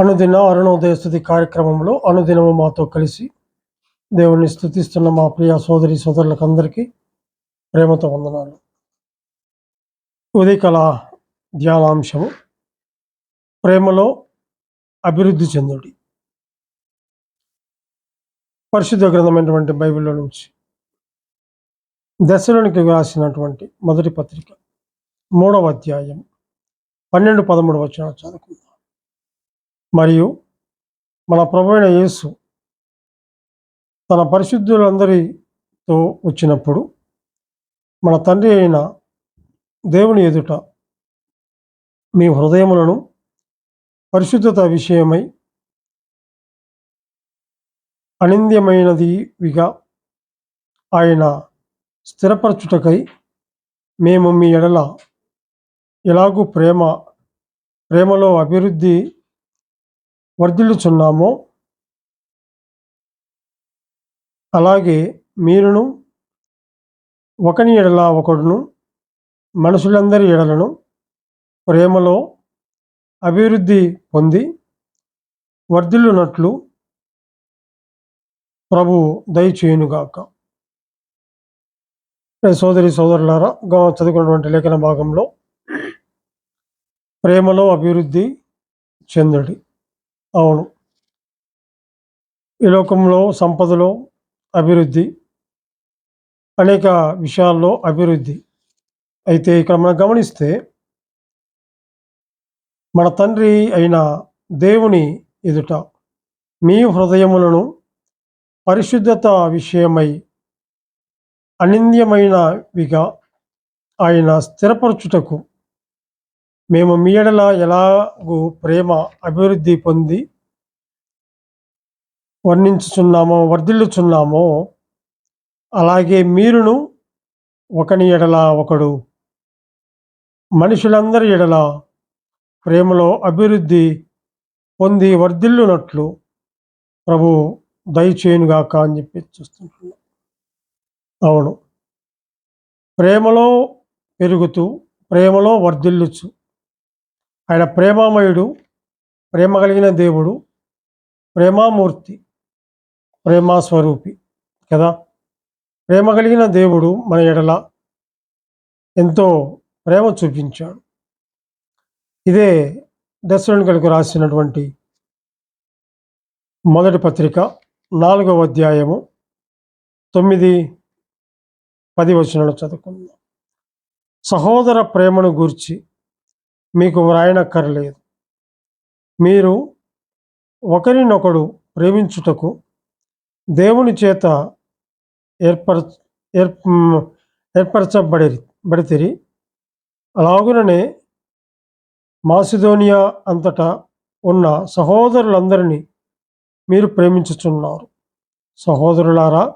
అనుదిన అరుణోదయ స్థుతి కార్యక్రమంలో అనుదినము మాతో కలిసి దేవుణ్ణి స్థుతిస్తున్న మా ప్రియ సోదరి సోదరులకు అందరికీ ప్రేమతో వందనాలు. ఉదయకళ ధ్యానాంశము ప్రేమలో అభివృద్ధి చెందుడి. పరిశుద్ధ గ్రంథమైనటువంటి బైబిల్లో నుంచి దశలోనికి వ్రాసినటువంటి మొదటి పత్రిక మూడవ అధ్యాయం పన్నెండు పదమూడు వచ్చిన చదువుకుందాం. మరియు మన ప్రభువైన యేసు తన పరిశుద్ధులందరితో వచ్చినప్పుడు మన తండ్రి అయిన దేవుని ఎదుట మీ హృదయములను పరిశుద్ధత విషయమై అనింద్యమైనదివిగా ఆయన స్థిరపరచుటకై మేము మీ ఎడల ఎలాగూ ప్రేమ ప్రేమలో అభివృద్ధి వర్ధిల్లుచున్నామో. అలాగే మీరును ఒకని ఎడల ఒకడును మనుషులందరి ఎడలను ప్రేమలో అభివృద్ధి పొంది వర్ధిల్లునట్లు ప్రభు దయచేయునుగాక సోదరి సోదరులారా చదువుకున్నటువంటి లేఖన భాగంలో ప్రేమలో అభివృద్ధి చెందడి. అవును. ఈ లోకంలో సంపదలో అభివృద్ధి అనేక విషయాల్లో అభివృద్ధి. అయితే ఇక్కడ మనం గమనిస్తే మన తండ్రి అయిన దేవుని ఎదుట మీ హృదయములను పరిశుద్ధత విషయమై అనింద్యమైనవిగా ఆయన స్థిరపరచుటకు మేము మీ ఎడల ఎలాగూ ప్రేమ అభివృద్ధి పొంది వర్ణించుచున్నామో వర్ధిల్లుచున్నామో అలాగే మీరును ఒకని ఎడల ఒకడు. మనుషులందరి ఎడల ప్రేమలో అభివృద్ధి పొంది వర్ధిల్లునట్లు ప్రభు దయచేయునుగాక అని చెప్పి చూస్తుంటున్నాం. అవును. ప్రేమలో పెరుగుతూ ప్రేమలో వర్ధిల్లుచు ఆయన ప్రేమామయుడు ప్రేమ కలిగిన దేవుడు ప్రేమామూర్తి ప్రేమాస్వరూపి కదా? ప్రేమ కలిగిన దేవుడు మన ఎడల ఎంతో ప్రేమ చూపించాడు. ఇదే దశలోనికలకు రాసినటువంటి మొదటి పత్రిక నాలుగవ అధ్యాయము తొమ్మిది పది వచనాలు చదువుకుందాం. సహోదర ప్రేమను గూర్చి మీకు వ్రాయనక్కర్లేదు. మీరు ఒకరినొకడు ప్రేమించుటకు దేవుని చేత ఏర్పర ఏర్ ఏర్పరచబడి బడితిరి. అలాగుననే మాసిదోనియా అంతటా ఉన్న సహోదరులందరినీ మీరు ప్రేమించుచున్నారు. సహోదరులారా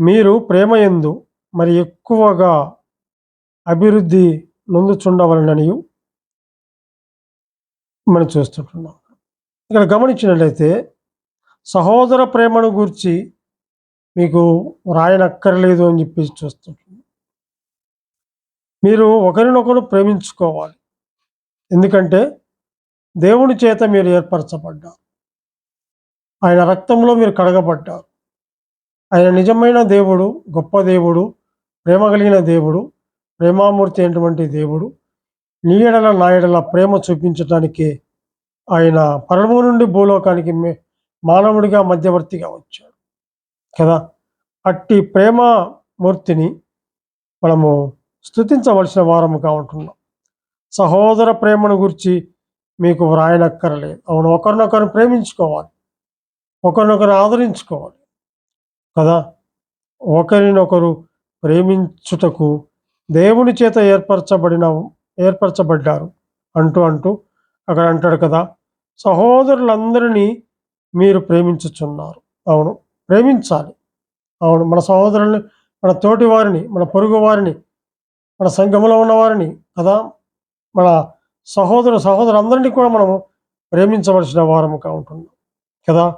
మీరు ప్రేమ ఎందు మరి ఎక్కువగా అభివృద్ధి నొందుచుండవలనని మనం చూస్తుంటున్నాం. ఇక్కడ గమనించినట్లయితే సహోదర ప్రేమను గురించి మీకు రాయనక్కర్లేదు అని చెప్పేసి చూస్తుంటున్నాం. మీరు ఒకరినొకరు ప్రేమించుకోవాలి. ఎందుకంటే దేవుని చేత మీరు ఏర్పరచబడ్డారు. ఆయన రక్తంలో మీరు కడగబడ్డారు. ఆయన నిజమైన దేవుడు గొప్ప దేవుడు ప్రేమ కలిగిన దేవుడు ప్రేమామూర్తి అయినటువంటి దేవుడు నీయడల నాయడల ప్రేమ చూపించటానికే ఆయన పరము నుండి భూలోకానికి మానవుడిగా మధ్యవర్తిగా వచ్చాడు. కదా? అట్టి ప్రేమమూర్తిని మనము స్థుతించవలసిన వారముగా ఉంటున్నాం. సహోదర ప్రేమను గురించి మీకు వ్రాయనక్కరలేదు. అవును ఒకరినొకరు ప్రేమించుకోవాలి. ఒకరినొకరు ఆదరించుకోవాలి. కదా? ఒకరినొకరు ప్రేమించుటకు దేవుని చేత ఏర్పరచబడిన ఏర్పరచబడ్డారు. అంటూ అంటూ అక్కడ అంటాడు కదా సహోదరులందరినీ మీరు ప్రేమించుచున్నారు. అవును ప్రేమించాలి. అవును మన సహోదరుల్ని మన తోటి వారిని మన పొరుగు వారిని మన సంఘంలో ఉన్న వారిని కదా? మన సహోదరు సహోదరులందరినీ కూడా మనము ప్రేమించవలసిన వారముగా ఉంటున్నాం కదా?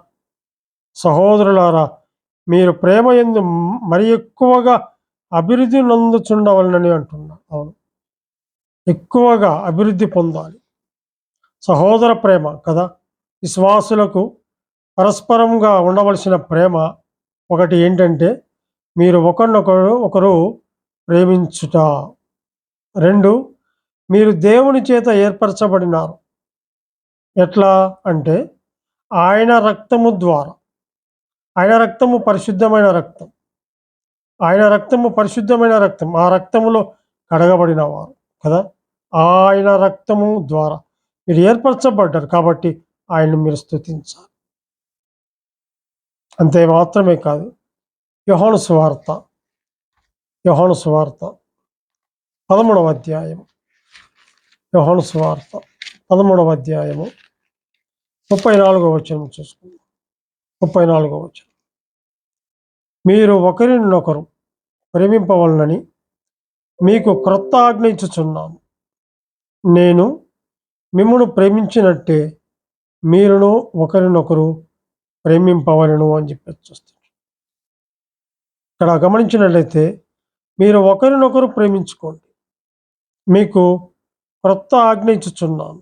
సహోదరులారా మీరు ప్రేమ ఎందు మరి ఎక్కువగా అభివృద్ధి నందుచుండవలనని అంటున్నాను అవును ఎక్కువగా అభివృద్ధి పొందాలి. సహోదర ప్రేమ కదా? విశ్వాసులకు పరస్పరంగా ఉండవలసిన ప్రేమ ఒకటి ఏంటంటే మీరు ఒకరినొకరు ఒకరు ప్రేమించుట. రెండు మీరు దేవుని చేత ఏర్పరచబడినారు. ఎట్లా అంటే ఆయన రక్తము ద్వారా. ఆయన రక్తము పరిశుద్ధమైన రక్తం. ఆయన రక్తము పరిశుద్ధమైన రక్తం. ఆ రక్తములో కడగబడిన వారు కదా? ఆయన రక్తము ద్వారా. మీరు ఏర్పరచబడ్డారు కాబట్టి ఆయన్ని మీరు స్థుతించాలి అంతే మాత్రమే కాదు యోహాను సువార్త యోహాను సువార్త పదమూడవ అధ్యాయం యోహాను సువార్త పదమూడవ అధ్యాయము ముప్పై నాలుగో వచనం చూసుకుందాం. ముప్పై నాలుగో వచనం. మీరు ఒకరినొకరు ప్రేమింపవలనని మీకు క్రొత్త ఆజ్ఞయించుచున్నాను నేను మిమ్మను ప్రేమించినట్టే మీరును ఒకరినొకరు ప్రేమింపవలను అని చెప్పి చూస్తారు ఇక్కడ గమనించినట్లయితే మీరు ఒకరినొకరు ప్రేమించుకోండి. మీకు క్రొత్త ఆజ్ఞ ఇచ్చుచున్నాను.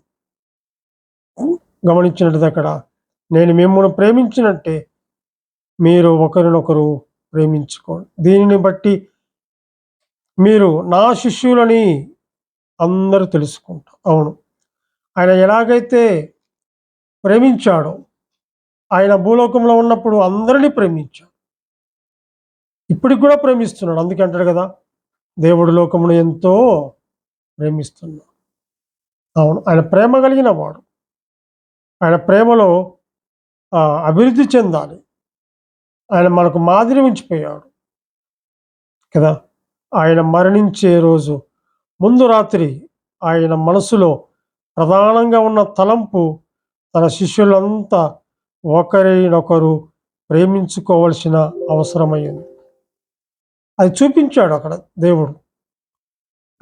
గమనించినట్టు అక్కడ నేను మిమ్మల్ని ప్రేమించినట్టే మీరు ఒకరినొకరు ప్రేమించుకోండి. దీనిని బట్టి మీరు నా శిష్యులని అందరూ తెలుసుకుంటారు. అవును. ఆయన ఎలాగైతే ప్రేమించాడో ఆయన భూలోకంలో ఉన్నప్పుడు అందరినీ ప్రేమించాడు. ఇప్పటికి కూడా ప్రేమిస్తున్నాడు. అందుకే అంటాడు కదా దేవుడు లోకమును ఎంతో ప్రేమిస్తున్నాడు. అవును ఆయన ప్రేమ కలిగిన వాడు. ఆయన ప్రేమలో అభివృద్ధి చెందాలి. ఆయన మనకు మాదిరి ఉంచిపోయాడు. కదా ఆయన మరణించే రోజు ముందు రాత్రి ఆయన మనసులో ప్రధానంగా ఉన్న తలంపు తన శిష్యులంతా ఒకరినొకరు ప్రేమించుకోవలసిన అవసరమైంది. అది చూపించాడు అక్కడ దేవుడు.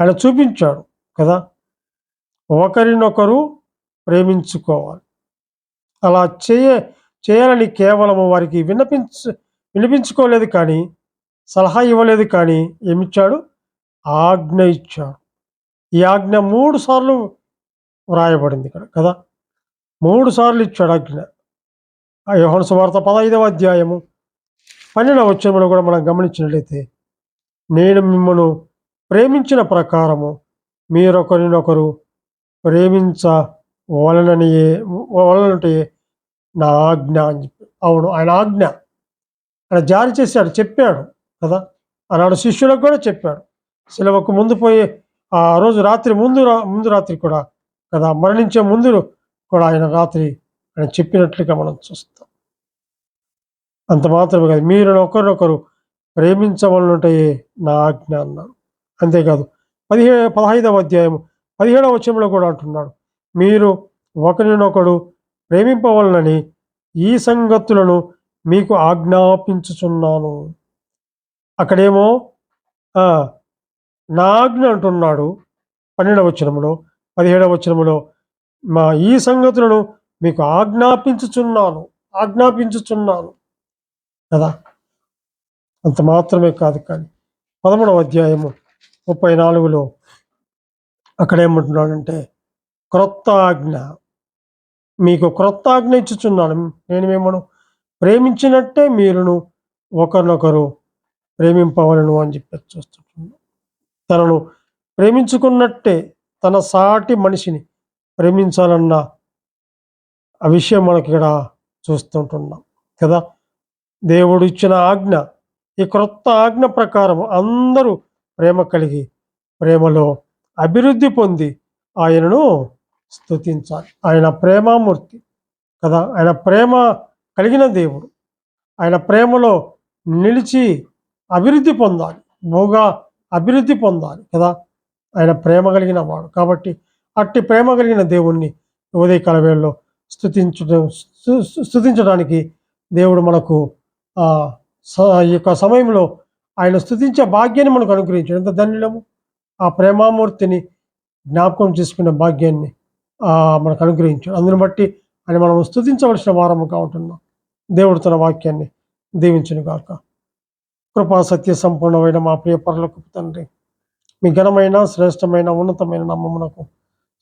ఆయన చూపించాడు కదా. ఒకరినొకరు ప్రేమించుకోవాలి. అలా చేయ చేయాలని కేవలం వారికి విన్నపించ వినిపించుకోలేదు కానీ సలహా ఇవ్వలేదు కానీ ఏమిచ్చాడు? ఆజ్ఞ ఇచ్చాడు. ఈ ఆజ్ఞ మూడు సార్లు వ్రాయబడింది ఇక్కడ కదా? మూడు సార్లు ఇచ్చాడు అగ్ని ఆ యోహాను సువార్త పదహైదవ అధ్యాయము పన్నెండవ వచ్చంలో కూడా మనం గమనించినట్లయితే నేను మిమ్మల్ని ప్రేమించిన ప్రకారము మీరొకరినొకరు ప్రేమించ వలననియే వలనంటే నా ఆజ్ఞ అని చెప్పి. అవును ఆయన ఆజ్ఞ. ఆయన జారీ చేశాడు చెప్పాడు కదా? ఆనాడు శిష్యులకు కూడా చెప్పాడు. శిలవకు ముందు పోయి ఆ రోజు రాత్రి ముందు రా ముందు రాత్రి కూడా కదా మరణించే ముందు కూడా ఆయన రాత్రి ఆయన చెప్పినట్లుగా మనం చూస్తాం. అంత మాత్రమే కాదు మీరు ఒకరినొకరు ప్రేమించవలనుంటే నా ఆజ్ఞ అన్నాడు అంతేకాదు పదిహే పదహైదవ అధ్యాయం పదిహేడవ వచనంలో కూడా అంటున్నాడు మీరు ఒకరినొకడు ప్రేమింపవలనని ఈ సంగతులను మీకు ఆజ్ఞాపించుచున్నాను. అక్కడేమో నా ఆజ్ఞ అంటున్నాడు పన్నెండవ వచనంలో పదిహేడవ వచనములో మా ఈ సంగతులను మీకు ఆజ్ఞాపించుచున్నాను ఆజ్ఞాపించుచున్నాను. కదా? అంత మాత్రమే కాదు కానీ పదమూడవ అధ్యాయము ముప్పై నాలుగులో అక్కడేమంటున్నాడంటే క్రొత్త ఆజ్ఞ మీకు క్రొత్త ఆజ్ఞ ఇచ్చుచున్నాను. నేను మిమ్మల్ని ప్రేమించినట్టే మీరును ఒకరినొకరు ప్రేమింపవలను అని చెప్పి చూస్తున్నాను తనను ప్రేమించుకున్నట్టే తన సాటి మనిషిని ప్రేమించాలన్న ఆ విషయం మనకి ఇక్కడ చూస్తుంటున్నాం కదా? దేవుడు ఇచ్చిన ఆజ్ఞ ఈ క్రొత్త ఆజ్ఞ ప్రకారం అందరూ ప్రేమ కలిగి ప్రేమలో అభివృద్ధి పొంది ఆయనను స్తుతించాలి. ఆయన ప్రేమామూర్తి కదా? ఆయన ప్రేమ కలిగిన దేవుడు. ఆయన ప్రేమలో నిలిచి అభివృద్ధి పొందాలి. బహుగా అభివృద్ధి పొందాలి కదా? ఆయన ప్రేమ కలిగిన వాడు. కాబట్టి అట్టి ప్రేమ కలిగిన దేవుణ్ణి ఉదయ కలవేళ్ళలో స్థుతించడం స్థుతించడానికి దేవుడు మనకు స- ఈ యొక్క సమయంలో ఆయన స్థుతించే భాగ్యాన్ని మనకు అనుగ్రహించాడు. ఎంత ధన్యులము! ఆ ప్రేమామూర్తిని జ్ఞాపకం చేసుకునే భాగ్యాన్ని మనకు అనుగ్రహించాడు. అందుని బట్టి ఆయన మనం స్థుతించవలసిన వారముగా ఉంటున్నాం. దేవుడు తన వాక్యాన్ని దీవించును గాక కృపా సత్య సంపూర్ణమైన మా ప్రియ పరులకు తండ్రి. మీ ఘనమైన శ్రేష్టమైన ఉన్నతమైన నమ్మమునకు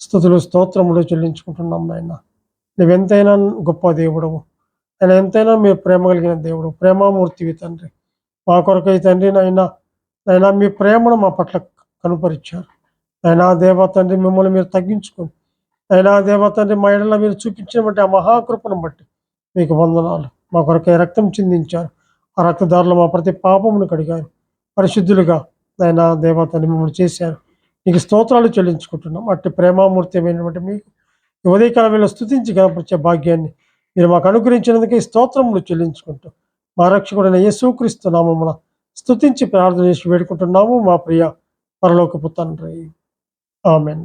స్థుతులు స్తోత్రములు చెల్లించుకుంటున్నాం నాయన. నువ్వెంతైనా గొప్ప దేవుడవు. ఆయన ఎంతైనా మీరు ప్రేమ కలిగిన దేవుడు ప్రేమామూర్తివి తండ్రి. మా కొరకై తండ్రి నైనా నైనా మీ ప్రేమను మా పట్ల కనుపరిచారు. అయినా దేవ తండ్రి మిమ్మల్ని మీరు తగ్గించుకొని అయినా దేవా తండ్రి మా ఇళ్ళ మీరు చూపించినటువంటి ఆ మహాకృపను బట్టి మీకు వందనాలు. మా కొరకై రక్తం చిందించారు. ఆ రక్తదారులు మా ప్రతి పాపమును కడిగారు పరిశుద్ధులుగా అయినా దేవతని మిమ్మల్ని చేశారు. నీకు స్తోత్రాలు చెల్లించుకుంటున్నాం. అట్టి ప్రేమామూర్తిమైనటువంటి మీకు ఉదయకాల వేళ స్థుతించి కనపరిచే భాగ్యాన్ని మీరు మాకు అనుగ్రహించినందుకే స్తోత్రములు చెల్లించుకుంటూ మా రక్షకుడైన యేసుక్రీస్తు నామమున స్థుతించి ప్రార్థన చేసి వేడుకుంటున్నాము మా ప్రియ పరలోకపు తండ్రి. ఆమెన్.